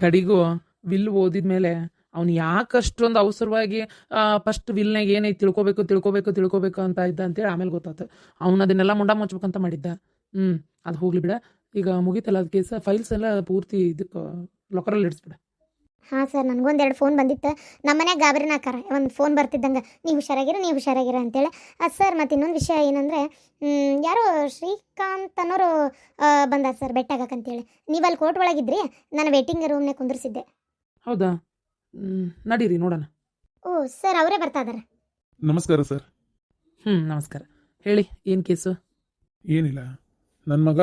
ಕಡಿಗೂ will ಓದಿದ್ಮೇಲೆ ಅವ್ನು ಯಾಕೆ ಅಷ್ಟೊಂದು ಅವಸರವಾಗಿ ಫಸ್ಟ್ ವಿಲ್ನಾಗ ಏನೈತೆ ತಿಳ್ಕೊಬೇಕು ತಿಳ್ಕೊಬೇಕು ತಿಳ್ಕೊಬೇಕು ಅಂತ ಇದ್ದ ಅಂತೇಳಿ ಆಮೇಲೆ ಗೊತ್ತಾಯ್ತು ಅವ್ನು ಅದನ್ನೆಲ್ಲ ಮುಂಡ ಮುಚ್ಬೇಕಂತ ಮಾಡಿದ್ದ. ಹ್ಞೂ ಅದು ಹೋಗ್ಲಿ ಬಿಡ. ಈಗ ಮುಗೀತಲ್ಲ ಅದು ಕೇಸ ಫೈಲ್ಸ್ ಎಲ್ಲ ಪೂರ್ತಿ ಇದಕ್ಕೆ ಲೊಕರಲ್ಲಿ ಇಡಿಸ್ಬಿಡ. ಹಾಂ ಸರ್ ನನಗೊಂದು ಎರಡು ಫೋನ್ ಬಂದಿತ್ತು. ನಮ್ಮ ಮನ್ಯಾಗ ಗಾಬರಿನ ಹಾಕಾರ ಒಂದು ಫೋನ್ ಬರ್ತಿದ್ದಂಗೆ ನೀವು ಹುಷಾರಾಗಿರೋ ನೀವು ಹುಷಾರಾಗಿರ ಅಂತೇಳಿ. ಅದು ಸರ್ ಮತ್ತು ಇನ್ನೊಂದು ವಿಷಯ ಏನಂದರೆ ಯಾರೋ ಶ್ರೀಕಾಂತ್ ಅನ್ನೋರು ಬಂದ ಸರ್ ಬೆಟ್ಟಾಗಕ್ಕಂತೇಳಿ ನೀವು ಅಲ್ಲಿ ಕೋರ್ಟ್ ಒಳಗಿದ್ರಿ? ನಾನು ವೇಟಿಂಗ್ ರೂಮ್ನೇ ಕುಂದಿರ್ಸಿದ್ದೆ. ಹೌದಾ? ಹ್ಞೂ ನಡೀರಿ ನೋಡೋಣ. ಓ ಸರ್ ಅವರೇ ಬರ್ತಾ ಇದಾರೆ. ನಮಸ್ಕಾರ ಸರ್. ಹ್ಞೂ ನಮಸ್ಕಾರ. ಹೇಳಿ ಏನು ಕೇಸು? ಏನಿಲ್ಲ. ನನ್ನ ಮಗ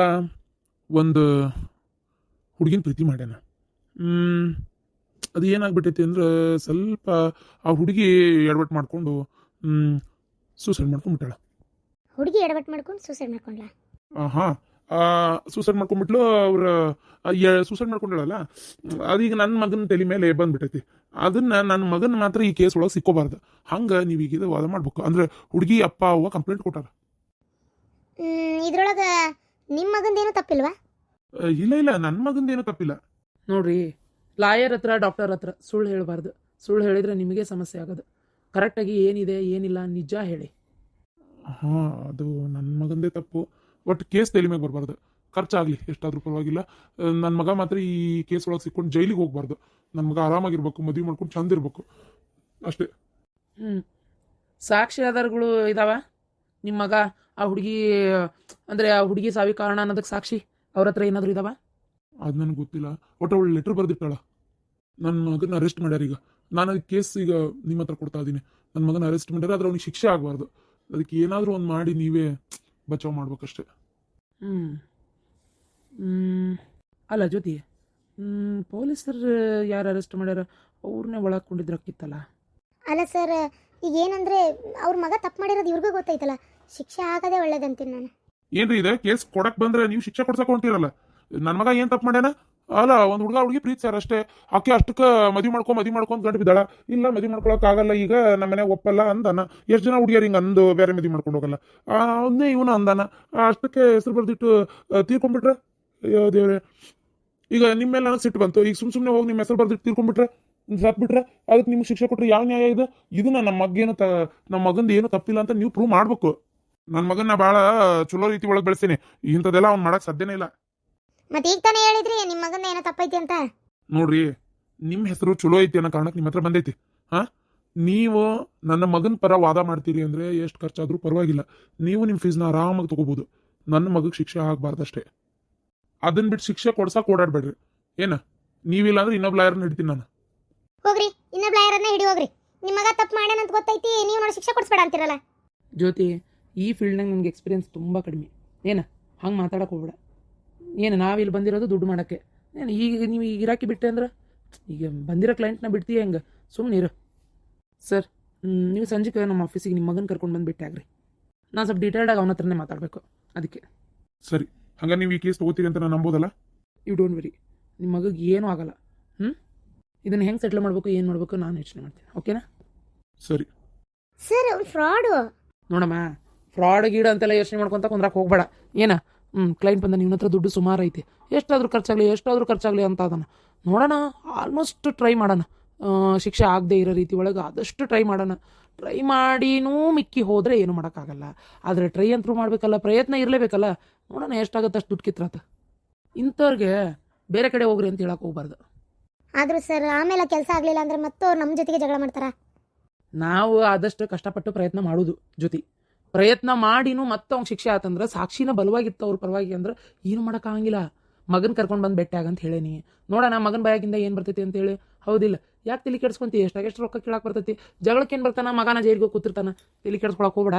ಒಂದು ಹುಡುಗಿನ ಪ್ರೀತಿ ಮಾಡ್ಯಾನ. ಅದು ಏನಾಗ್ಬಿಟ್ಟೈತಿ ಅಂದ್ರೆ ಸ್ವಲ್ಪ ಆ ಹುಡುಗಿ ಎಡವಟ್ ಮಾಡಿಕೊಂಡು ಸೂಸೈಡ್ ಮಾಡ್ಕೊಂಡ್ಬಿಟ್ಟಾಳ. ಹುಡುಗಿ ಎಡವಟ್ ಮಾಡ್ಕೊಂಡು ಸೂಸೈಡ್ ಮಾಡ್ಕೊಂಡ್ಲ? ಹಾಂ ಸೂಸೈಡ್ ಮಾಡ್ಕೊಂಡ್ಬಿಟ್ಲು ಅವ್ರ ಸೂಸೈಡ್ ಮಾಡ್ಕೊಂಡಳಲ್ಲ? ಅದೀಗ ನನ್ನ ಮಗನ ತಲೆ ಮೇಲೆ ಬಂದ್ಬಿಟ್ಟೈತಿ. ಅದನ್ನ ನನ್ನ ಮಗನ ಮಾತ್ರ ಈ ಕೇಸ್ ಒಳಗೆ ಸಿಕ್ಕೋಬಾರ್ದು. ಹಂಗೆ ನೀವು ಈಗ ಇದು ವಾದ ಮಾಡ್ಬೇಕು. ಅಂದ್ರೆ ಹುಡುಗಿ ಅಪ್ಪ ಅವ್ವ ಕಂಪ್ಲೇಂಟ್ ಕೊಟ್ಟಾರ? ಇದ್ರೊಳಗೆ ನಿಮ್ಮ ಮಗಂದೇನು ತಪ್ಪಿಲ್ವಾ? ಇಲ್ಲ ಇಲ್ಲ ನನ್ನ ಮಗಂದೇನು ತಪ್ಪಿಲ್ಲ. ನೋಡ್ರಿ ಲಾಯರ್ ಹತ್ರ ಡಾಕ್ಟರ್ ಹತ್ರ ಸುಳ್ಳು ಹೇಳಬಾರ್ದು. ಸುಳ್ಳು ಹೇಳಿದ್ರೆ ನಿಮಗೆ ಸಮಸ್ಯೆ ಆಗೋದು. ಕರೆಕ್ಟಾಗಿ ಏನಿದೆ ಏನಿಲ್ಲ ನಿಜ ಹೇಳಿ. ಹಾಂ ಅದು ನನ್ನ ಮಗಂದೇ ತಪ್ಪು. ಒಟ್ಟು ಕೇಸ್ ತಲೆ ಮೇಲೆ ಬರಬಾರ್ದು. ಖರ್ಚಾಗಲಿ ಎಷ್ಟಾದರೂ ಪರವಾಗಿಲ್ಲ. ನನ್ನ ಮಗ ಮಾತ್ರ ಈ ಕೇಸ್ ಒಳಗೆ ಸಿಕ್ಕೊಂಡು ಜೈಲಿಗೆ ಹೋಗ್ಬಾರ್ದು. ನನ್ನ ಮಗ ಆರಾಮಾಗಿರ್ಬೇಕು ಮದುವೆ ಮಾಡ್ಕೊಂಡು ಚಂದ ಇರಬೇಕು. ಅಷ್ಟೇ. ಹ್ಞೂ ಸಾಕ್ಷಿ ಆಧಾರಗಳು ಇದಾವ? ನಿಮ್ಮ ಮಗ ಆ ಹುಡುಗಿ ಅಂದರೆ ಆ ಹುಡುಗಿ ಸಾವಿ ಕಾರಣ ಅನ್ನೋದಕ್ಕೆ ಸಾಕ್ಷಿ ಅವ್ರ ಹತ್ರ ಏನಾದರೂ ಇದಾವ? ಅದು ನನಗೆ ಗೊತ್ತಿಲ್ಲ. ಒಟ್ಟು ಅವಳು ಲೆಟ್ರ್ ಬರೆದಿರ್ತಾಳ. ನನ್ನ ಮಗನ ಅರೆಸ್ಟ್ ಮಾಡ್ಯಾರ ಈಗ. ನಾನು ಅದಕ್ಕೆ ಕೇಸ್ ಈಗ ನಿಮ್ಮ ಹತ್ರ ಕೊಡ್ತಾ ಇದ್ದೀನಿ ನನ್ನ ಮಗನ ಅರೆಸ್ಟ್ ಮಾಡ್ಯಾರ ಆದ್ರೆ ಅವ್ನಿಗೆ ಶಿಕ್ಷೆ ಆಗಬಾರ್ದು. ಅದಕ್ಕೆ ಏನಾದರೂ ಒಂದು ಮಾಡಿ ನೀವೇ ಬಚಾವ್ ಮಾಡ್ಬೇಕಷ್ಟೆ. ಹ್ಞೂ ಹ್ಞೂ ಅಲ್ಲ ಜ್ಯೋತಿ ಹ್ಞೂ ಪೊಲೀಸರು ಯಾರು ಅರೆಸ್ಟ್ ಮಾಡ್ಯಾರ ಅವ್ರನ್ನೇ ಒಳಕೊಂಡಿದ್ರಕ್ಕಿತ್ತಲ್ಲ ಅಲ್ಲ ಸರ್ ಈಗ ಏನಂದ್ರೆ ಅವ್ರ ಮಗ ತಪ್ಪು ಮಾಡಿರೋದು ಇವ್ರಿಗೂ ಗೊತ್ತಾಯ್ತಲ್ಲ ಶಿಕ್ಷೆ ಆಗದೆ ಒಳ್ಳೇದಂತೀನಿ ನಾನು. ಏನ್ರಿ ಇದೆ? ಕೇಸ್ ಕೊಡಕ್ ಬಂದ್ರೆ ನೀವು ಶಿಕ್ಷೆ ಕೊಡ್ಸಕ್ ಹೊಂಟಿರಲ್ಲ. ನನ್ನ ಮಗ ಏನ್ ತಪ್ಪು ಮಾಡ್ಯಾನ? ಅಲ್ಲ, ಒಂದ್ ಹುಡುಗ ಹುಡುಗಿ ಪ್ರೀತಿಸ್ಯಾರ ಅಷ್ಟೇ. ಆಕೆ ಅಷ್ಟಕ್ಕ ಮದುವೆ ಮಾಡ್ಕೊ ಮದುವೆ ಮಾಡ್ಕೊಂತ ಗಂಟು ಬಿದ್ದಾಳ ಇಲ್ಲ, ಮದುವೆ ಮಾಡ್ಕೊಳಕ್ ಆಗಲ್ಲ, ಈಗ ನಮ್ಮ ಮನೆ ಒಪ್ಪಲ್ಲ ಅಂದಾನ. ಎಷ್ಟು ಜನ ಹುಡುಗಿಯರ್ ಹಿಂಗ ಅಂದು ಬೇರೆ ಮದುವೆ ಮಾಡ್ಕೊಂಡು ಹೋಗಲ್ಲ? ಅವನ್ನೇ ಇವನು ಅಂದಾನ. ಅಷ್ಟಕ್ಕೆ ಹೆಸರು ಬರ್ದಿಟ್ಟು ತೀರ್ಕೊಂಡ್ಬಿಟ್ರೆ ಅಯ್ಯೋ ದೇವ್ರೆ. ಈಗ ನಿಮ್ಮ ಮೇಲೆ ನನಗೆ ಸಿಟ್ಟು ಬಂತು. ಈಗ ಸುಮ್ ಸುಮ್ನೆ ಹೋಗಿ ನಿಮ್ಮ ಹೆಸರು ಬರ್ದಿಟ್ಟು ತೀರ್ಕೊಂಡ್ಬಿಟ್ರೆ ಸತ್ಬಿಟ್ರೆ ಅದಕ್ಕೆ ನಿಮ್ಗೆ ಶಿಕ್ಷೆ ಕೊಟ್ಟರೆ ಯಾವ ನ್ಯಾಯ ಇದೆ? ಇದನ್ನ ನಮ್ಮ ಮಗೇನು ತ ನಮ್ಮ ಮಗಂದು ಏನು ತಪ್ಪಿಲ್ಲ ಅಂತ ನೀವು ಪ್ರೂವ್ ಮಾಡ್ಬೇಕು. ನನ್ನ ಮಗನ್ನ ಭಾಳ ಚಲೋ ರೀತಿ ಒಳಗೆ ಬೆಳೆಸೀನಿ ಇಂಥದ್ದೆಲ್ಲ ಅವ್ನು ಮಾಡಕ್ಕೆ ಸಾಧ್ಯನೇ ಇಲ್ಲ. ಮತ್ತೆ ಈಗ ತಾನೇ ಹೇಳಿದ್ರಿ ನಿಮ್ಮ ಮಗನ ಏನೋ ತಪ್ಪೈತಿ ಅಂತ? ನೋಡ್ರಿ ನಿಮ್ಮ ಹೆಸರು ಚಲೋ ಐತಿ ಅನ್ನೋ ಕಾರಣಕ್ಕೆ ನಿಮ್ಮ ಹತ್ರ ಬಂದೈತಿ. ಹಾ? ನೀವು ನನ್ನ ಮಗನ ಪರ ವಾದ ಮಾಡ್ತೀರಿ ಅಂದ್ರೆ ಎಷ್ಟು ಖರ್ಚಾದ್ರೂ ಪರವಾಗಿಲ್ಲ. ನೀವು ನಿಮ್ಮ ಫೀಸ್ನ ಆರಾಮಾಗಿ ತಗೋಬಹುದು ನನ್ನ ಮಗಗೆ ಶಿಕ್ಷೆ ಆಗಬಾರ್ದಷ್ಟೇ. ಅದನ್ನ ಬಿಟ್ಟು ಶಿಕ್ಷೆ ಕೊಡ್ಸಕ್ ಓಡಾಡ್ಬೇಡ್ರಿ. ಏನ? ನೀವಿಲ್ಲ ಅಂದ್ರೆ ಇನ್ನೊಬ್ಬ ಲಾಯರ್ನ ಹಿಡಿತೀನಿ ನಾನು. ಹೋಗ್ರಿ ಇನ್ನೊಬ್ಬ ಲಾಯರನ್ನ ಹಿಡಿ ಹೋಗ್ರಿ. ನಿಮ್ಮ ಮಗ ತಪ್ಪು ಮಾಡ್ಯಾನ ಅಂತ ಗೊತ್ತೈತಿ ನೀವು ನೋಡಿ ಶಿಕ್ಷೆ ಕೊಡ್ಸ್ಬೇಡ ಅಂತಿರಲ್ಲ? ಜ್ಯೋತಿ ಈ ಫೀಲ್ಡ್ನಾಗ ನನಗೆ ಎಕ್ಸ್ಪೀರಿಯನ್ಸ್ ತುಂಬ ಕಡಿಮೆ. ಏನು? ಹಂಗೆ ಮಾತಾಡಕ್ಕೆ ಹೋಗ್ಬೇಡ. ಏನು ನಾವಿಲ್ಲಿ ಬಂದಿರೋದು ದುಡ್ಡು ಮಾಡೋಕ್ಕೆ. ಏನು ಈಗ ನೀವು ಈಗ ಇರಾಕಿ ಬಿಟ್ಟೆ ಅಂದ್ರೆ? ಈಗ ಬಂದಿರೋ ಕ್ಲೈಂಟ್ನ ಬಿಡ್ತೀಯ ಹೆಂಗೆ? ಸುಮ್ಮನೆ ಇರು. ಸರ್ ನೀವು ಸಂಜೆಗೆ ನಮ್ಮ ಆಫೀಸಿಗೆ ನಿಮ್ಮ ಮಗನ ಕರ್ಕೊಂಡು ಬಂದು ಬಿಟ್ಟೆ ಆಗ್ರಿ. ನಾನು ಸ್ವಲ್ಪ ಡೀಟೇಲ್ಡಾಗಿ ಅವನ ಹತ್ರನೇ ಮಾತಾಡಬೇಕು. ಅದಕ್ಕೆ. ಸರಿ ಹಂಗ ನೀವು ಈ ಕೇಸ್ ತಗೋತೀರಿ ಅಂತ ನಾನು ನಂಬೋದಲ್ಲ? ಯು ಡೋಂಟ್ ವೆರಿ ನಿಮ್ಮ ಮಗಗೆ ಏನೂ ಆಗಲ್ಲ. ಹ್ಞೂ ಇದನ್ನು ಹೆಂಗೆ ಸೆಟ್ಲ್ ಮಾಡಬೇಕು ಏನು ಮಾಡಬೇಕು ನಾನು ಯೋಚನೆ ಮಾಡ್ತೀನಿ. ಓಕೆನಾ ಸರಿ. ಸರ್ ಅವ್ನು ಫ್ರಾಡು ನೋಡಮ್ಮ ಫ್ರಾಡ್ ಗೀಡ ಅಂತೆಲ್ಲ ಯೋಚನೆ ಮಾಡ್ಕೊತ ಕುಂದ್ರಕ್ಕೆ ಹೋಗ್ಬೇಡ. ಏನ? ಹ್ಞೂ ಕ್ಲೈಂಟ್ ಬಂದ ನಿನ್ನ ಹತ್ರ ದುಡ್ಡು ಸುಮಾರು ಐತಿ. ಎಷ್ಟಾದರೂ ಖರ್ಚಾಗಲಿ ಎಷ್ಟಾದರೂ ಖರ್ಚಾಗಲಿ ಅಂತ ಅದನ್ನ ನೋಡೋಣ ಆಲ್ಮೋಸ್ಟ್ ಟ್ರೈ ಮಾಡೋಣ. ಶಿಕ್ಷೆ ಆಗದೆ ಇರೋ ರೀತಿ ಒಳಗೆ ಆದಷ್ಟು ಟ್ರೈ ಮಾಡೋಣ. ಟ್ರೈ ಮಾಡಿನೂ ಮಿಕ್ಕಿ ಹೋದರೆ ಏನು ಮಾಡೋಕ್ಕಾಗಲ್ಲ. ಆದರೆ ಟ್ರೈ ಅಂತರೂ ಮಾಡಬೇಕಲ್ಲ ಪ್ರಯತ್ನ ಇರಲೇಬೇಕಲ್ಲ. ನೋಡೋಣ ಎಷ್ಟಾಗುತ್ತೆ ಅಷ್ಟು ದುಡ್ಡು ಕಿತ್ರಾತ. ಇಂಥವ್ರಿಗೆ ಬೇರೆ ಕಡೆ ಹೋಗ್ರಿ ಅಂತ ಹೇಳಕ್ಕೆ ಹೋಗ್ಬಾರ್ದು. ಆದರೂ ಸರ್ ಆಮೇಲೆ ಕೆಲಸ ಆಗಲಿಲ್ಲ ಅಂದ್ರೆ ಮತ್ತೆ ಅವ್ರು ನಮ್ಮ ಜೊತೆಗೆ ಜಗಳ ಮಾಡ್ತಾರ? ನಾವು ಆದಷ್ಟು ಕಷ್ಟಪಟ್ಟು ಪ್ರಯತ್ನ ಮಾಡೋದು ಜೊತೆ ಪ್ರಯತ್ನ ಮಾಡಿನೂ ಮತ್ತೆ ಅವ್ನಿಗೆ ಶಿಕ್ಷೆ ಆತಂದ್ರೆ ಸಾಕ್ಷಿನ ಬಲವಾಗಿತ್ತು ಅವ್ರ ಪರವಾಗಿ ಅಂದ್ರೆ ಏನು ಮಾಡೋಕ್ಕಾಗಂಗಿಲ್ಲ ಮಗನ ಕರ್ಕೊಂಡು ಬಂದು ಬೆಟ್ಟ ಆಗಂತ ಹೇಳೇನಿ ನೋಡೋಣ ಮಗನ ಬಾಯಾಗಿಂದ ಏನು ಬರ್ತೈತಿ ಅಂತ ಹೇಳಿ. ಹೌದಿಲ್ಲ. ಯಾಕೆ ತಲೆ ಕೆಡ್ಸ್ಕೊಂತಿ? ಎಷ್ಟಾಗ ಎಷ್ಟು ರೊಕ್ಕ ಕೇಳಕ್ಕೆ ಬರ್ತೈತಿ? ಜಗಳಕ್ಕೆ ಏನು ಬರ್ತಾನ? ಮಗನ ಜೈಲಿಗೆ ಕೂತಿರ್ತಾನ. ತಲೆ ಕೆಡ್ಸ್ಕೊಳಕ್ಕೆ ಹೋಗ್ಬೇಡ.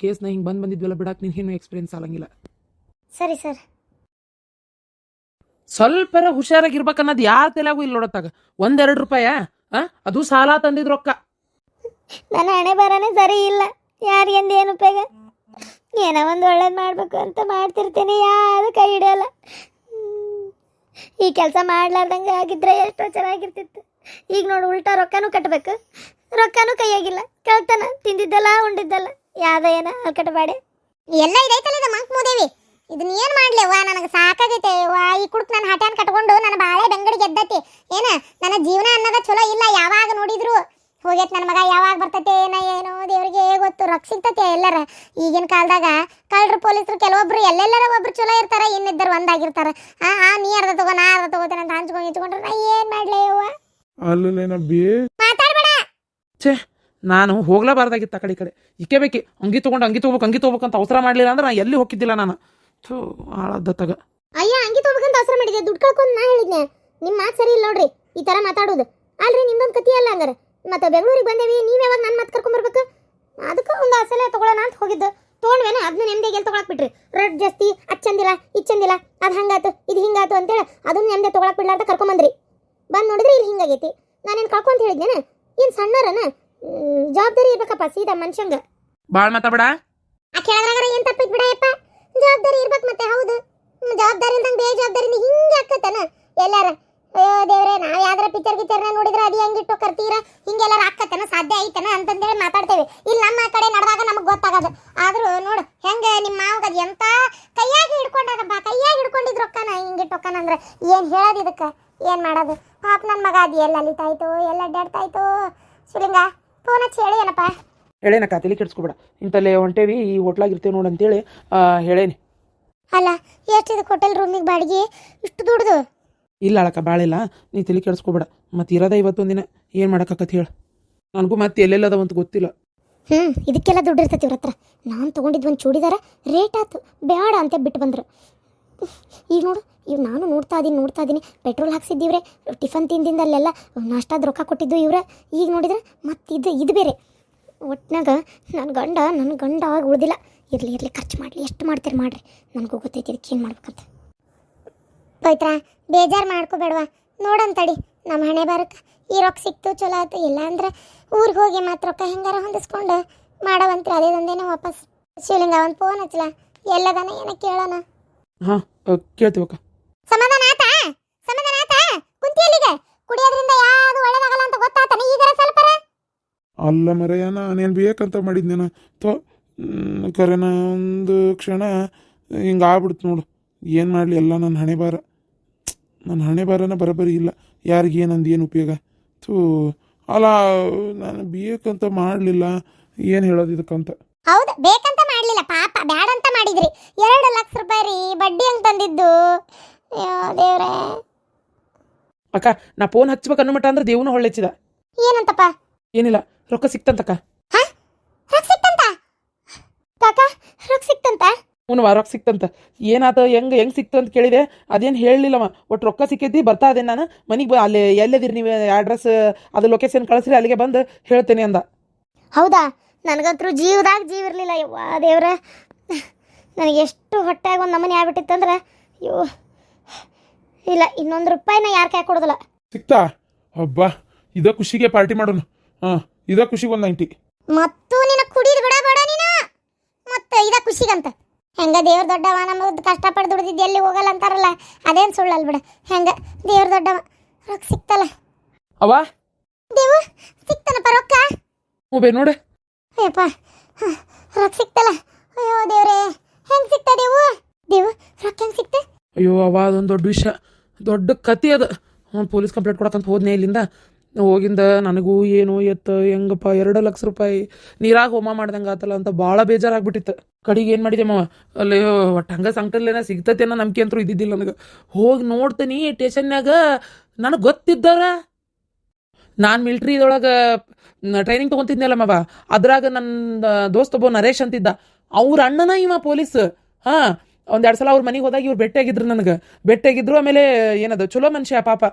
ಕೇಸ್ನ ಹಿಂಗೆ ಬಂದು ಬಂದಿದ್ವಲ್ಲ ಬಿಡಕ್ಕೆ ಏನು ಎಕ್ಸ್ಪೀರಿಯನ್ಸ್ ಆಗಂಗಿಲ್ಲ. ಸರಿ ಸರ್. ಸ್ವಲ್ಪರ ಹುಷಾರಾಗಿರ್ಬೇಕನ್ನೋದು ಯಾರ ತಲೆಯಾಗೂ ಇಲ್ಲಿ ನೋಡತ್ತಾಗ. ಒಂದೆರಡು ರೂಪಾಯ? ಆ? ಅದು ಸಾಲ ತಂದಿದ್ ರೊಕ್ಕ. ನನ್ನ ಹಣೆ ಬರನೇ ಸರಿ ಇಲ್ಲ. ಯಾರಿಗೆಂದು ಏನು ಉಪಯೋಗ? ಏನೋ ಒಂದು ಒಳ್ಳೇದು ಮಾಡಬೇಕು ಅಂತ ಮಾಡ್ತಿರ್ತೀನಿ, ಯಾರು ಕೈ ಹಿಡಿಯಲ್ಲ. ಈ ಕೆಲಸ ಮಾಡ್ಲಾರ್ದಂಗೆ ಆಗಿದ್ರೆ ಎಷ್ಟೋ ಚೆನ್ನಾಗಿರ್ತಿತ್ತು. ಈಗ ನೋಡು, ಉಲ್ಟಾ ರೊಕ್ಕನೂ ಕಟ್ಟಬೇಕು ರೊಕ್ಕನೂ ಕೈಯಾಗಿಲ್ಲ. ಕೇಳ್ತಾನ, ತಿಂದಿದ್ದಲ್ಲ, ಉಂಡಿದ್ದಲ್ಲ. ಯಾವ್ದ ಏನ ಕಟ್ಟಬೇಡಿ ಎಲ್ಲ ಇದೈತಲ್ಲ ಇದು ಮಂಕ್ ಮೂದೇವಿ. ಇದನ್ನ ಏನು ಮಾಡ್ಲಿ ವಾ ನನಗೆ ಸಾಕಾಗೈತೆ. ವಾ ಈ ಕುಡ್ಕ್ ನಾನು ಹಠಾನ್ ಕಟ್ಕೊಂಡು ನನ್ನ ಬಾಳೆ ಬೆಂಗಡಿ ಗೆದ್ದತಿ ಏನ? ನನ್ನ ಜೀವನ ಅನ್ನೋದ ಚಲೋ ಇಲ್ಲ, ಯಾವಾಗ ನೋಡಿದ್ರು. ಹೋಗೈತ್ ನನ್ನ ಮಗ ಯಾವಾಗ ಬರ್ತೈತೆ ಏನ ಏನೋ ದೇವ್ರಿಗೆ ಗೊತ್ತು? ರೊಕ್ಕ ಸಿಗ್ತೈತೆ ಎಲ್ಲರ. ಈಗಿನ ಕಾಲದಾಗ ಕಳ್ಳರು ಪೊಲೀಸರು ಕೆಲವೊಬ್ರು ಎಲ್ಲೆಲ್ಲರ ಒಬ್ರು ಚಲೋ ಇರ್ತಾರೆ ಇನ್ನಿದ್ದರು ಒಂದಾಗಿರ್ತಾರೆ. ಆ ಆ ನೀ ಅರ್ಧ ತಗೋ ನಾ ಅರ್ಧ ತಗೋತೇನೆ ಅಂತ ಹಂಚ್ಕೊಂಡು ಇಚ್ಕೊಂಡ್ರೆ ನಾ ಏನ್ ಮಾಡ್ಲೇ ಯವ್ವ ಬೇ ಮಾತಾಡ್ಬೇಡ! ಛೇ ನಾನು ಹೋಗ್ಲಬಾರ್ದಾಗಿತ್ತು ಆ ಕಡೆ ಈ ಕಡೆ. ಇಕ್ಕೆ ಬೇಕಿ ಅಂಗಿ ತೊಗೊಂಡು ಅಂಗಿ ತಗೋಬೇಕು ಅಂಗಿ ತೊಗೋಬೇಕು ಅಂತ ಅವಸರ ಮಾಡಲಿಲ್ಲ ಅಂದ್ರೆ ನಾನು ಎಲ್ಲಿ ಹೋಗಿದ್ದಿಲ್ಲ ನಾನು. ಥೂ ಹಾಳಾದ ತಗ. ಅಯ್ಯ ಅಂಗಿ ತಗೋಬೇಕಂತ ಅವಸರ ಮಾಡಿದೆ ದುಡ್ಡು ಕಳ್ಕೊಂಡು ನಾ ಹೇಳಿದ್ನೆ ನಿಮ್ಮ ಮಾತು ಸರಿ ಇಲ್ಲ ನೋಡ್ರಿ ಈ ತರ ಮಾತಾಡೋದು. ಅಲ್ರಿ ನಿಮ್ದೊಂದು ಕತಿ ಅಲ್ಲ ಹಂಗಾರೆ. ಮತ್ತೆ ಬೆಂಗಳೂರಿಗೆ ಬಂದೇವಿ ನೀವು ಯಾವಾಗ ನನ್ನ ಮತ್ತೆ ಕರ್ಕೊಂಬರ್ಬೇಕು ಅದಕ್ಕೆ ಒಂದು ಅಸಲೆ ತಗೊಳ್ಳೋಣ ಅಂತ ಹೋಗಿದ್ದು. ತೊಗೊಂಡ್ವೇನೆ ಅದನ್ನ ನೆಮ್ಮದಿಗೆ ಎಲ್ಲಿ ತೊಗೊಳಕ್ ಬಿಟ್ರಿ? ರೆಡ್ ಜಾಸ್ತಿ ಅದು ಚಂದಿಲ್ಲ ಇದು ಚಂದಿಲ್ಲ ಅದು ಹಂಗಾತು ಇದು ಹಿಂಗಾತು ಅಂತೇಳಿ ಅದನ್ನ ನೆಮ್ಮದಿ ತೊಗೊಳಕ್ ಬಿಡ್ಲಾರ್ದ ಕರ್ಕೊಂಬಂದ್ರಿ ಬಂದು ನೋಡಿದ್ರೆ ಇಲ್ಲಿ ಹಿಂಗಾಗೈತಿ. ನಾನೇನು ಕಳ್ಕೊಂತ ಹೇಳಿದ್ನೇನೆ? ಏನು ಸಣ್ಣರನ? ಜವಾಬ್ದಾರಿ ಇರ್ಬೇಕಪ್ಪ ಸೀದಾ ಮನುಷ್ಯಂಗ ಭಾಳ ಮಾತಾಡ ಆ ಏನು ತಪ್ಪಿತ್ ಬಿಡಯಪ್ಪ ಜವಾಬ್ದಾರಿ ಇರ್ಬೇಕು ಮತ್ತೆ ಹೌದು. ಜವಾಬ್ದಾರಿ ಇಲ್ದಂಗ್ ಬೇಜವಾಬ್ದಾರಿ ಹಿಂಗೆ ಆಕತ್ತನ ಎಲ್ಲಾರ ಅಯ್ಯೋ ದೇವ್ರೆ ನಾವು ಯಾವ್ದಾರ ಪಿಕ್ಚರ್ ಗಿಚರ್ನ ನೋಡಿದ್ರೆ ಅದು ಹೆಂಗಿಟ್ಟು ಕರ್ತೀರ? ಹಿಂಗೆಲ್ಲ ಆಕತ್ತನ ಸಾಧ್ಯ ಐತನ ಅಂತಂದೇಳಿ ಮಾತಾಡ್ತೇವೆ. ಇಲ್ಲಿ ನಮ್ಮ ಕಡೆ ನಡೆದಾಗ ನಮಗೆ ಗೊತ್ತಾಗದು. ಆದರೂ ನೋಡು ಹೆಂಗ ನಿಮ್ಮ ಮಾವಗ ಎಂತ ಕೈಯಾಗಿ ಬಾ ಕೈಯಾಗಿ ಹಿಡ್ಕೊಂಡಿದ್ ರೊಕ್ಕನ ಹಿಂಗಿಟ್ಟು ರೊಕ್ಕನ ಅಂದ್ರೆ ಏನ್ ಹೇಳೋದು ಇದಕ್ಕೆ? ಏನು ಮಾಡೋದು? ಪಾಪ ನನ್ನ ಮಗ ಅದು ಎಲ್ಲ ಅಲಿತಾಯ್ತು ಎಲ್ಲ ಅಡ್ಡಾಡ್ತಾಯ್ತು? ಶಿಲಿಂಗ ಫೋನ್ ಹಚ್ಚಿ ಹೇಳಿ ಏನಪ್ಪ? ಹೇಳೇನಕ್ಕ ತಲೆ ಕೆಡ್ಸ್ಕೊಬೇಡ. ಇಂತಲ್ಲೇ ಹೊಂಟೇವಿ ಈ ಹೋಟ್ಲಾಗಿರ್ತೇವೆ ನೋಡು ಅಂತೇಳಿ ಹೇಳೇನಿ. ಅಲ್ಲ ಎಷ್ಟಿದು ಹೋಟೆಲ್ ರೂಮಿಗೆ ಬಾಡಿಗೆ? ಇಷ್ಟು ದುಡ್ದು? ಇಲ್ಲ ಅಳಕ ಬಾಳಿಲ್ಲ, ನೀ ತಲೆ ಕೆಡಿಸ್ಕೊಬೇಡ. ಮತ್ತೆ ಇರೋದ ಇವತ್ತೊಂದು ದಿನ ಏನು ಮಾಡೋಕ್ಕಾಗತ್ತೆ ಹೇಳು. ನನಗೂ ಮತ್ತೆ ಎಲ್ಲೆಲ್ಲದ ಅಂತ ಗೊತ್ತಿಲ್ಲ. ಹ್ಞೂ ಇದಕ್ಕೆಲ್ಲ ದುಡ್ಡು ಇರ್ತೈತಿ ಇವ್ರ ಹತ್ರ. ನಾನು ತೊಗೊಂಡಿದ್ದು ಒಂದು ಚೂಡಿದಾರ, ರೇಟ್ ಆಯ್ತು ಬೇಡ ಅಂತ ಬಿಟ್ಟು ಬಂದರು. ಈಗ ನೋಡು ಇವ್ ನಾನು ನೋಡ್ತಾ ಇದೀನಿ ನೋಡ್ತಾ ಇದೀನಿ. ಪೆಟ್ರೋಲ್ ಹಾಕ್ಸಿದ್ದೀವ್ರೆ, ಟಿಫನ್ ತಿಂದಿಂದ ಅಲ್ಲೆಲ್ಲ ನಾಷ್ಟಾದ ರೊಕ್ಕ ಕೊಟ್ಟಿದ್ದು ಇವ್ರೆ. ಈಗ ನೋಡಿದ್ರೆ ಮತ್ತೆ ಇದು ಇದು ಬೇರೆ. ಒಟ್ನಾಗ ನನ್ನ ಗಂಡ ನನ್ನ ಗಂಡ ಆಗ ಉಳ್ದಿಲ್ಲ. ಇರಲಿ ಇರಲಿ, ಖರ್ಚು ಮಾಡಲಿ, ಎಷ್ಟು ಮಾಡ್ತೀರಿ ಮಾಡ್ರಿ. ನನಗೂ ಗೊತ್ತೈತಿ ಇದಕ್ಕೆ ಏನು ಮಾಡ್ಬೇಕಂತ. ಪವಿತ್ರ ಬೇಜಾರು ಮಾಡ್ಕೋಬೇಡವಾ? ತಡಿ. ನಮ್ಮ ಹಣೆ ಬರಕ್ಕೆ ಈ ರೊಕ್ಕ ಸಿಕ್ತು ಚಲೋ ಆಯ್ತು. ಇಲ್ಲ ಅಂದ್ರೆ ಊರಿಗೆ ಹೋಗಿ ಮತ್ತೆ ರೊಕ್ಕ ಹೆಂಗಾರ ಹೊಂದಿಸ್ಕೊಂಡು ಮಾಡವಂತ್ರಿ. ಅದೇ ದಂದೇನೆ ವಾಪಸ್ ಶಿವಲಿಂಗ ಒಂದು ಫೋನ್ ಹಚ್ಚಲ ಎಲ್ಲದಾನ ಏನ ಕೇಳೋಣ? ಹಾಂ ಕೇಳ್ತೀವಕ್ಕ ಸಮಾಧಾನ ಆತ? ಸಮಾಧಾನ ಆತ? ಕುಂತಿಯಲ್ಲಿಗೆ ಕುಡಿಯೋದ್ರಿಂದ ಯಾವುದು ಒಳ್ಳೆದಾಗಲ್ಲ ಅಂತ ಗೊತ್ತಾತನ ಈಗ ಸ್ವಲ್ಪ? ಅಲ್ಲ ಮರೆಯ ನಾನೇನು ಬೇಕಂತ ಮಾಡಿದ್ನೇನ? ತೋ ಕರೆನ ಒಂದು ಕ್ಷಣ ಹಿಂಗಾಗ್ಬಿಡ್ತು ನೋಡು. ಏನು ಮಾಡಲಿ? ಎಲ್ಲ ನನ್ನ ಹಣೆ ಬಾರ ನನ್ನ ಹಣೆ ಬಾರನ ಬರಬರಿ ಇಲ್ಲ. ಯಾರಿಗೆ ಏನಂದು ಏನು ಉಪಯೋಗ? ಥೂ ಅಲ್ಲ ನಾನು ಬೇಕಂತ ಮಾಡಲಿಲ್ಲ. ಏನು ಹೇಳೋದು ಇದಕ್ಕಂತ? ಹೌದು ಬೇಕಂತ ಮಾಡಲಿಲ್ಲ. ಪಾಪ ಬ್ಯಾಡ ಅಂತ ಮಾಡಿದ್ರಿ. ಎರಡು ಲಕ್ಷ ರೂಪಾಯಿ ರೀ ಬಡ್ಡಿ ಅಂತ ತಂದಿದ್ದು. ದೇವ್ರೇ. ಅಕ್ಕ ನಾ ಫೋನ್ ಹಚ್ಚಬೇಕು ಅನ್ನೋ ಮಟ್ಟ ಅಂದ್ರೆ ದೇವನು ಹೊಳ್ಳೆಚ್ಚಿದ ಏನಂತಪ್ಪ? ಏನಿಲ್ಲ ರೊಕ್ಕ ಸಿಕ್ತಂತಕ್ಕ. ಹಾ? ರೊಕ್ಕ ಸಿಕ್ತಂತ? ಕಾಕ ರೊಕ್ಕ ಸಿಕ್ತಂತ? ಹ್ಞೂ ವಾರಕ್ಕೆ ಸಿಕ್ತಂತ. ಏನಾತ ಹೆಂಗೆ ಹೆಂಗೆ ಸಿಕ್ತು ಅಂತ ಕೇಳಿದೆ. ಅದೇನು ಹೇಳಲಿಲ್ಲವ. ಒಟ್ಟು ರೊಕ್ಕ ಸಿಕ್ಕೈತಿ ಬರ್ತಾ ಅದೇನು ನಾನು. ಮನೆಗೆ ಬ ಅಲ್ಲಿ ಎಲ್ಲದಿರಿ ನೀವು ಅಡ್ರೆಸ್ ಅದು ಲೊಕೇಶನ್ ಕಳಿಸ್ರಿ ಅಲ್ಲಿಗೆ ಬಂದು ಹೇಳ್ತೇನೆ ಅಂದ. ಹೌದಾ? ನನಗಂತರೂ ಜೀವದಾಗ ಜೀವ ಇರಲಿಲ್ಲ. ಯವ್ವ ದೇವ್ರ. ನನಗೆ ಎಷ್ಟು ಹೊಟ್ಟೆಯಾಗ ಒಂದು ನಮೂನಿ ಆಗ್ಬಿಟ್ಟಿತ್ತಂದ್ರೆ ಅಯ್ಯೋ ಇಲ್ಲ ಇನ್ನೊಂದು ರೂಪಾಯಿನ ಯಾರು ಕೈ ಕೊಡೋದಿಲ್ಲ. ಸಿಕ್ತಾ? ಹಬ್ಬ ಇದ ಖುಷಿಗೆ ಪಾರ್ಟಿ ಮಾಡೋಣ. ಹಾಂ ಇದ ಖುಷಿಗೆ ಒಂದು ನೈಂಟಿ ಮತ್ತು ನಿನ್ನ ಕುಡಿದು ಬಿಡ ಬೇಡ ನೀನು. ಮತ್ತೆ ಇದ ಖುಷಿಗಂತ. ಹೆಂಗ ದೇವ್ರ ದೊಡ್ಡವ ನಮಗೆ ಕಷ್ಟಪಟ್ಟು ದುಡ್ದಿದ್ದು ಎಲ್ಲಿ ಹೋಗಲ್ಲ ಅಂತಾರಲ್ಲ ಅದೇನು ಸುಳ್ಳಲ್ಲ ಬಿಡ. ಹೆಂಗ ದೇವ್ರ ದೊಡ್ಡವ ರೊಕ್ಕ ಸಿಕ್ತಲ್ಲ. ಅವ ದೇವ ಸಿಕ್ತನಪ್ಪ ರೊಕ್ಕ. ಹ್ಞೂ ಬೇ ನೋಡು. ಅಯ್ಯಪ್ಪ ರೊಕ್ಕ ಸಿಕ್ತಲ್ಲ. ಅಯ್ಯೋ ದೇವ್ರೇ ಹೆಂಗ್ ಸಿಕ್ತ ದೇವು ದೇವು ರೊಕ್ಕ ಹೆಂಗ್ ಸಿಕ್ತ? ಅಯ್ಯೋ ಅವ ಅದೊಂದು ದೊಡ್ಡ ವಿಷಯ. ದೊಡ್ಡ ಕತೆ ಅದು. ಪೊಲೀಸ್ ಕಂಪ್ಲೇಂಟ್ ಕೊಡಕ್ಕಂತ ಹೋದ್ನೆ ಇಲ್ಲಿಂದ. ಹೋಗಿಂದ ನನಗೂ ಏನು ಎತ್ತ ಹೆಂಗಪ್ಪ ಎರಡು ಲಕ್ಷ ರೂಪಾಯಿ ನೀರಾಗ ಹೋಮ ಮಾಡ್ದಂಗೆ ಆತಲ್ಲ ಅಂತ ಭಾಳ ಬೇಜಾರಾಗ್ಬಿಟ್ಟಿತ್ತು. ಕಡೆಗೆ ಏನು ಮಾಡಿದೆ ಮಾವ ಅಲ್ಲಿ ಒಟ್ಟು ಹಂಗೆ ಸಂಕಟಲ್ಲೇನ ಸಿಗ್ತತೆ ಅನ್ನೋ ನಂಬಿಕೆ ಅಂತೂ ಇದ್ದಿದ್ದಿಲ್ಲ ನನಗೆ. ಹೋಗಿ ನೋಡ್ತೀನಿ ಟೇಷನ್ಯಾಗ ನನಗೆ ಗೊತ್ತಿದ್ದಾರ? ನಾನು ಮಿಲ್ಟ್ರಿದೊಳಗೆ ಟ್ರೈನಿಂಗ್ ತೊಗೊತಿದ್ನಲ್ಲ ಮಾವ ಅದ್ರಾಗ ನನ್ನ ದೋಸ್ತ ಒಬ್ಬ ನರೇಶ್ ಅಂತಿದ್ದ. ಅವ್ರ ಅಣ್ಣನ ಇವ ಪೊಲೀಸ್. ಹಾಂ ಒಂದೆರಡು ಸಲ ಅವ್ರ ಮನೆಗೆ ಹೋದಾಗ ಇವ್ರು ಭೇಟಿಯಾಗಿದ್ರು ನನಗೆ. ಭೇಟಿಯಾಗಿದ್ರು ಆಮೇಲೆ, ಏನದು, ಚಲೋ ಮನುಷ್ಯ ಪಾಪ.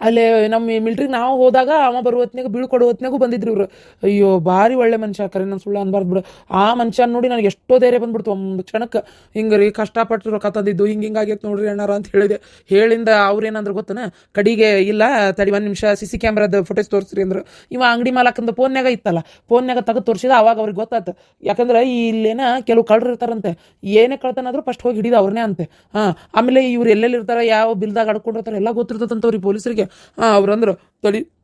ಅಲ್ಲೇ ನಮ್ಮ ಮಿಲ್ಟ್ರಿಗೆ ನಾವು ಹೋದಾಗ ಅವ ಬರುವ ಹೊತ್ನಾಗ ಬೀಳ್ಕೊಡೋ ಹೊತ್ನಾಗೂ ಬಂದಿದ್ರು ಇವರು. ಅಯ್ಯೋ, ಭಾರಿ ಒಳ್ಳೆ ಮನುಷ್ಯ ಕರೆ ನಾನು ಸುಳ್ಳು ಅನ್ಬಾರ್ದು ಬಿಡು. ಆ ಮನುಷ್ಯ ನೋಡಿ ನನಗೆ ಎಷ್ಟೋ ಧೈರ್ಯ ಬಂದ್ಬಿಡ್ತು ಒಂದು ಕ್ಷಣಕ್ಕೆ ಹಿಂಗೆ ರೀ, ಕಷ್ಟಪಟ್ಟು ರೊಕ್ಕ ತಂದಿದ್ದು, ಹಿಂಗೆ ಹಿಂಗಾಗೈತೆ ನೋಡ್ರಿ ಅಣ್ಣಾರ ಅಂತ ಹೇಳಿದೆ. ಹೇಳಿಂದ ಅವ್ರು ಏನಂದ್ರೆ ಗೊತ್ತನ? ಕಡಿಗೆ ಇಲ್ಲ, ತಡಿ ಒಂದು ನಿಮಿಷ, ಸಿ ಸಿ ಕ್ಯಾಮ್ರಾದ ಫೋಟೋಸ್ ತೋರಿಸ್ರಿ ಅಂದ್ರು. ಇವ ಅಂಗಡಿ ಮಾಲಕಂದ ಫೋನ್ಯಾಗ ಇತ್ತಲ್ಲ ಫೋನ್ಯಾಗ ತೆಗೆದು ತೋರಿಸಿದ, ಅವಾಗ ಅವ್ರಿಗೆ ಗೊತ್ತಾಯ್ತು. ಯಾಕಂದ್ರೆ ಇಲ್ಲೇನ ಕೆಲವು ಕಳ್ರು ಇರ್ತಾರಂತೆ. ಏನೇ ಕಳ್ತಾನಾದ್ರೂ ಫಸ್ಟ್ ಹೋಗಿ ಹಿಡಿದು ಅವ್ರನ್ನೇ ಅಂತೆ. ಹಾಂ, ಆಮೇಲೆ ಇವ್ರು ಎಲ್ಲೆಲ್ಲಿ ಇರ್ತಾರೆ ಯಾವ ಬಿಲ್ದಾಗ ಅಡ್ಕೊಂಡಿರ್ತಾರೆ ಎಲ್ಲ ಗೊತ್ತಿರ್ತದಂತ ಅವ್ರಿಗೆ ಪೊಲೀಸರಿಗೆ. ಹಾಂ ಅವ್ರಂದ್ರು ತಡಿ ನೀ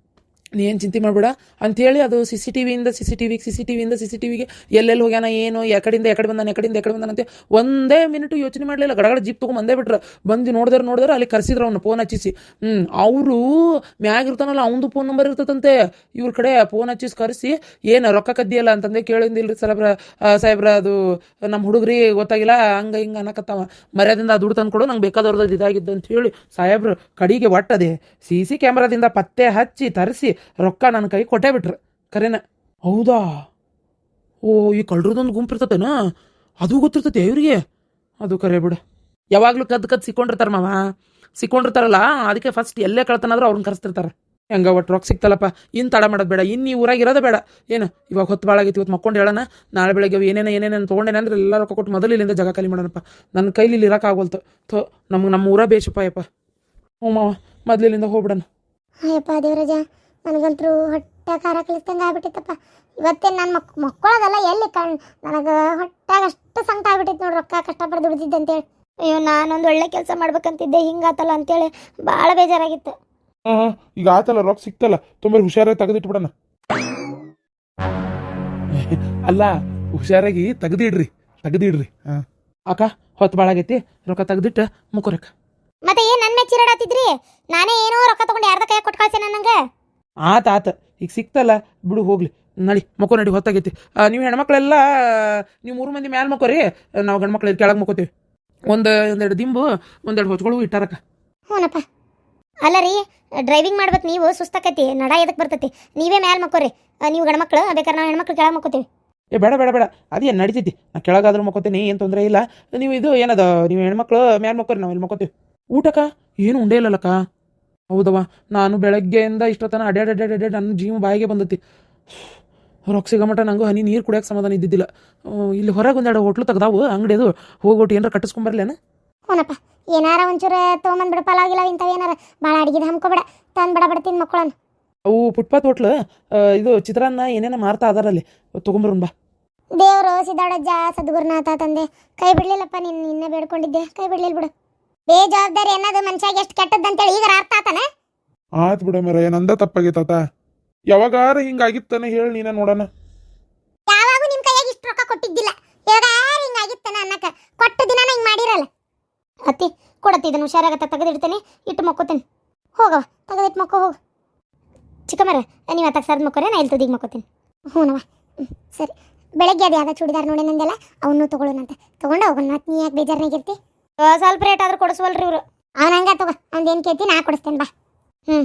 ಏನು ಚಿಂತೆ ಮಾಡಬೇಡ. ಅಂಥೇಳಿ ಅದು ಸಿ ಸಿ ಟಿ ವಿಯಿಂದ ಸಿ ಸಿ ಟಿ ವಿಗೆ ಸಿ ಸಿ ಟಿ ವಿಯಿಂದ ಸಿ ಸಿ ಟಿ ವಿಗೆ ಎಲ್ಲೆಲ್ಲಿ ಹೋಗ್ಯಾನ ಏನು ಎಕಡಿಂದ ಎಕಡೆ ಬಂದಾನ ಎಕಡಿಂದ ಎಕಡೆ ಬಂದಾನ ಅಂತ ಒಂದೇ ಮಿನಿಟ್ ಯೋಚನೆ ಮಾಡಲಿಲ್ಲ. ಗಡಗಡ ಜೀಪ್ ತೊಗೊಂಡು ಬಂದೇ ಬಿಟ್ರು. ಬಂದು ನೋಡಿದ್ರೆ ನೋಡಿದ್ರೆ ಅಲ್ಲಿ ಕರೆಸಿದ್ರು ಅವ್ನು ಫೋನ್ ಹಚ್ಚಿಸಿ. ಹ್ಞೂ ಅವರು ಮ್ಯಾಗ ಇರ್ತಾನಲ್ಲ ಅವನದು ಫೋನ್ ನಂಬರ್ ಇರ್ತದಂತೆ. ಇವ್ರ ಕಡೆ ಫೋನ್ ಹಚ್ಚಿಸಿ ಕರೆಸಿ. ಏನು ರೊಕ್ಕ ಕದ್ದಿಯಲ್ಲ ಅಂತಂದೆ ಕೇಳಿಂದಿಲ್ರಿ ಸಾಹೇಬ್ರ ಆ, ಸಾಹೇಬ್ರ ಅದು ನಮ್ಮ ಹುಡುಗ್ರಿ ಗೊತ್ತಾಗಿಲ್ಲ ಹಂಗೆ ಹಿಂಗೆ ಅನ್ನಕತ್ತಾವ. ಮರ್ಯಾದಿಂದ ದುಡ್ಡು ತಂದು ಕೊಡು ನಂಗೆ ಬೇಕಾದವ್ರದ್ದು ಇದಾಗಿದ್ದು ಅಂತ ಹೇಳಿ ಸಾಹೇಬ್ರು ಕಡಿಗೆ ಒಟ್ಟದೆ. ಸಿ ಸಿ ಕ್ಯಾಮ್ರಾದಿಂದ ಪತ್ತೆ ಹಚ್ಚಿ ತರಿಸಿ ರೊಕ್ಕ ನನ್ನ ಕೈ ಕೊಟ್ಟೇ ಬಿಟ್ರು. ಕರೆನ, ಹೌದಾ? ಓ, ಈ ಕಳ್ರದೊಂದು ಗುಂಪು ಇರ್ತತೇನ? ಅದು ಗೊತ್ತಿರ್ತೈತೆ ಇವ್ರಿಗೆ. ಅದು ಕರೆ ಬಿಡು. ಯಾವಾಗಲೂ ಕದ್ದು ಕದ್ದು ಸಿಕ್ಕೊಂಡಿರ್ತಾರೆ ಮಾವ. ಸಿಕ್ಕೊಂಡಿರ್ತಾರಲ್ಲ, ಅದಕ್ಕೆ ಫಸ್ಟ್ ಎಲ್ಲೇ ಕಳ್ತನಾದ್ರೂ ಅವ್ರನ್ನ ಕರೆಸ್ತಿರ್ತಾರೆ. ಹೆಂಗ ಒಟ್ಟು ರೊಕ್ಕ ಸಿಕ್ತಲ್ಲಪ್ಪ ಇನ್ನು ತಡ ಮಾಡೋದು ಬೇಡ ಇನ್ನು ಈ ಊರಾಗ ಇರೋದೇ ಬೇಡ. ಏನು, ಇವಾಗ ಹೊತ್ತು ಭಾಳ ಆಗೈತಿ ಇವತ್ತು ಮಕ್ಕೊಂಡು ಹೇಳೋಣ, ನಾಳೆ ಬೆಳಗ್ಗೆ ಏನೇನೋ ಏನೇನೇನು ತೊಗೊಂಡೇನೆ ಅಂದ್ರೆ ಎಲ್ಲ ರೊಕ್ಕ ಕೊಟ್ಟು ಮೊದಲು ಇಲ್ಲಿಂದ ಜಾಗ ಖಾಲಿ ಮಾಡೋಣಪ್ಪ. ನನ್ನ ಕೈಲಿ ಇಲ್ಲಿ ಇರೋಕ್ಕಾಗೋಲ್ತು ಥೋ ನಮ್ಗೆ ನಮ್ಮ ಊರ ಬೇಷಪ್ಪ ಯಪ್ಪ ಹ್ಞೂ ಮಾವ ಮೊದಲಿಲ್ಲಿಂದ ಹೋಗ್ಬಿಡೋಣ. ಅಯ್ಯಪ್ಪ ದೇವರಾಜ ನನಗಂತರೂ ಹೊಟ್ಟೆ ಖಾರ ಕಲಿಸ್ದಂಗೆ ಆಗ್ಬಿಟ್ಟಿತ್ತಪ್ಪ. ಇವತ್ತೇ ನಾನು ಮಕ್ ಮಕ್ಕಳದಲ್ಲ ಎಲ್ಲಿ ಕಣ್ ನನಗೆ ಹೊಟ್ಟಾಗ ಅಷ್ಟು ಸಂಕಟ ಆಗ್ಬಿಟ್ಟಿತ್ತು ನೋಡಿ ರೊಕ್ಕ ಕಷ್ಟಪಟ್ಟು ದುಡ್ದಿದ್ದೆ ಅಂತೇಳಿ ಅಯ್ಯೋ ನಾನೊಂದು ಒಳ್ಳೆ ಕೆಲಸ ಮಾಡ್ಬೇಕಂತಿದ್ದೆ ಹಿಂಗಾತಲ್ಲ ಅಂತೇಳಿ ಭಾಳ ಬೇಜಾರಾಗಿತ್ತು. ಹಾಂ ಈಗ ಆತಲ್ಲ ರೊಕ್ಕ ಸಿಕ್ತಲ್ಲ ತುಂಬ ಹುಷಾರಾಗಿ ತೆಗೆದಿಟ್ಬಿಡೋಣ. ಅಲ್ಲ ಹುಷಾರಾಗಿ ತೆಗೆದಿಡ್ರಿ ತೆಗೆದಿಡ್ರಿ. ಹಾಂ. ಅಕ್ಕ ಹೊತ್ತು ಭಾಳ ಆಗೈತಿ ರೊಕ್ಕ ತೆಗೆದಿಟ್ಟು ಮುಕ್ಕೋರಕ್ಕ ಮತ್ತೆ ಏನು ನನ್ನ ಮೇಲೆ ಚೀರಾಡತ್ತಿದ್ರಿ ನಾನೇ ಏನೋ ರೊಕ್ಕ ತಗೊಂಡು ಯಾರ್ದ ಕೈ ಕೊಟ್ಟು ಕಳ್ಸೇನ ನಂಗೆ? ಆತ ಆತ. ಈಗ ಸಿಕ್ತಲ್ಲ? ಬಿಡು ಹೋಗ್ಲಿ. ನಡಿ ಮಕ್ಕೋ ನಡಿ ಹೊತ್ತಾಗೈತಿ. ನೀವು ಹೆಣ್ಮಕ್ಳೆಲ್ಲ ನೀವು ಮೂರು ಮಂದಿ ಮ್ಯಾಲೆ ಮಕ್ಕೋರಿ. ನಾವು ಗಂಡ್ಮಕ್ಳು ಕೆಳಗೆ ಮಕ್ಕೋತೀವಿ. ಒಂದು ಒಂದೆರಡು ದಿಂಬು ಒಂದೆರಡು ಹೊಚ್ಗಳು ಇಟ್ಟಾರಕ್ಕ. ಹ್ಞೂನಪ್ಪ ಅಲ್ಲ ರೀ ಡ್ರೈವಿಂಗ್ ಮಾಡ್ಬೇಕು ನೀವು ಸುಸ್ತಕತಿ ನಡ ಎದಕ್ಕೆ ಬರ್ತೈತಿ? ನೀವೇ ಮ್ಯಾಲೆ ಮಕ್ಕೋರಿ. ನೀವು ಗಂಡ್ಮಕ್ಳು ಬೇಕಾದ್ರೆ ನಾವು ಹೆಣ್ಮಕ್ಳು ಕೆಳಗೆ ಮಕ್ಕೋತೀವಿ. ಏ ಬೇಡ ಬೇಡ ಬೇಡ. ಅದೇನು ನಡೀತೈತಿ? ನಾ ಕೆಳಗಾದ್ರೂ ಮಕ್ಕೋತೀನಿ ಏನು ತೊಂದರೆ ಇಲ್ಲ. ನೀವು ಇದು ಏನದ ನೀವು ಹೆಣ್ಮಕ್ಳು ಮ್ಯಾಲೆ ಮಕ್ಕೋರಿ ನಾವು ಇಲ್ಲಿ ಮಕ್ಕೋತೀವಿ. ಊಟಕ್ಕ? ಏನು ಉಂಡೇ ಇಲ್ಲಲ್ಲಕ್ಕ? ಹೌದವ್ವ ನಾನು ಬೆಳಗ್ಗೆಯಿಂದ ಇಷ್ಟೊತ್ತನ ಅಡ್ಯಾಡ್ ಅಡ್ಯಾಡ್ ಅಡ್ಯಾಡ್ ನನ್ನ ಜೀವ ಬಾಯಿಗೆ ಬಂದತಿ. ರೊಕ್ಕ ಸಿಗಮಟ ನಂಗೂ ಹನಿ ನೀರು ಕುಡಿಯೋಕೆ ಸಮಾಧಾನ ಇದ್ದಿದ್ದಿಲ್ಲ. ಇಲ್ಲಿ ಹೊರಗೆ ಒಂದೆರಡು ಹೋಟ್ಲು ತೆಗ್ದಾವು ಅಂಗಡಿ ಅದು. ಹೋಗೋಟ್ಟು ಏನಾರ ಕಟ್ಟಿಸ್ಕೊಂಬರ್ಲೇನ ಹ್ಞೂನಪ್ಪ ಏನಾರ ಒಂಚೂರು ತೊಗೊಂಬಂದ್ಬಿಡು ಪಲಾವ್ ಆಗಿಲ್ಲ ಇಂಥವು ಏನಾರ. ಭಾಳ ಅಡಿಗೆ ಹಮ್ಕೊಬೇಡ ತಂದು ಬಡ ಬಿಡ್ತೀನಿ ಮಕ್ಕಳನ್ನು ಅವು ಫುಟ್ಪಾತ್ ಹೋಟ್ಲು ಇದು ಚಿತ್ರಾನ್ನ ಏನೇನೋ ಮಾರ್ತಾ ಅದಾರಲ್ಲಿ ತೊಗೊಂಬರೋನ್ ಬಾ. ದೇವರು ಸಿದ್ದಾಡಜ್ಜ ಸದ್ಗುರುನಾಥ ತಂದೆ ಕೈ ಬಿಡ್ಲಿಲ್ಲಪ್ಪ ನೀನು ನಿನ್ನೆ ಬೇಡ್ಕೊಂಡಿದ್ದೆ ಕೈ ಬಿಡ್ಲಿಲ್ಲ ಬಿಡು. ಬೇಜವಾಬ್ದಾರಿ ಅನ್ನೋದು ಮನುಷ್ಯಾಗ ಎಷ್ಟು ಕೆಟ್ಟದಂತೇಳಿ ಈಗ ಅರ್ಥ ಆತಾನೆ? ಆತ್ ಬಿಡ ಮರ ನಂದ ತಪ್ಪಾಗೈತಾತ ಯಾವಾಗಾರ ಹಿಂಗಾಗಿತ್ತಾನೆ ಹೇಳಿ ನೀನ ನೋಡೋಣ ಯಾವಾಗೂ ನಿಮ್ಮ ಕೈಯಾಗ ಇಷ್ಟು ರೊಕ್ಕ ಕೊಟ್ಟಿದ್ದಿಲ್ಲ. ಇವಾಗ ಯಾರು ಹಿಂಗಾಗಿತ್ತಾನ ಅನ್ನಕ. ಕೊಟ್ಟ ದಿನ ಹಿಂಗೆ ಮಾಡಿರಲ್ಲ. ಅತ್ತಿ ಕೊಡತ್ತಿ ಇದನ್ನು ಹುಷಾರಾಗತ್ತ ತೆಗೆದಿಡ್ತೇನೆ ಇಟ್ಟು ಮಕ್ಕೋತೇನೆ. ಹೋಗವ ತೆಗೆದಿಟ್ಟು ಮಕ್ಕೋ ಹೋಗು. ಚಿಕ್ಕಮ್ಮರ ನೀವು ಅತ್ತಾಗ ಸರ್ದು ಮಕ್ಕೋರೆ ನಾ ಇಲ್ಲಿ ತುದಿಗೆ ಮಕ್ಕೋತೀನಿ. ಹ್ಞೂನವ ಸರಿ. ಬೆಳಗ್ಗೆ ಅದು ಯಾವ್ದು ಚೂಡಿದಾರ್ ನೋಡಿ ನಂದೆಲ್ಲ ಅವನು ತಗೊಳ್ಳೋಣಂತ ತಗೊಂಡು ಹೋಗೋಣ ಮತ್ತೆ ನೀ ಯಾಕೆ ಬೇಜಾರ್ನಾಗಿರ್ತಿ ಸ್ವಲ್ಪ ರೇಟ್ ಆದ್ರೂ ಕೊಡಿಸ್ವಲ್ರಿ ಇವರು. ಅವನಂಗ ತಗೋ. ಅಂದೇನು ಕೇಳ್ತಿ ನಾ ಕೊಡಿಸ್ತೇನೆ ಬಾ. ಹ್ಞೂ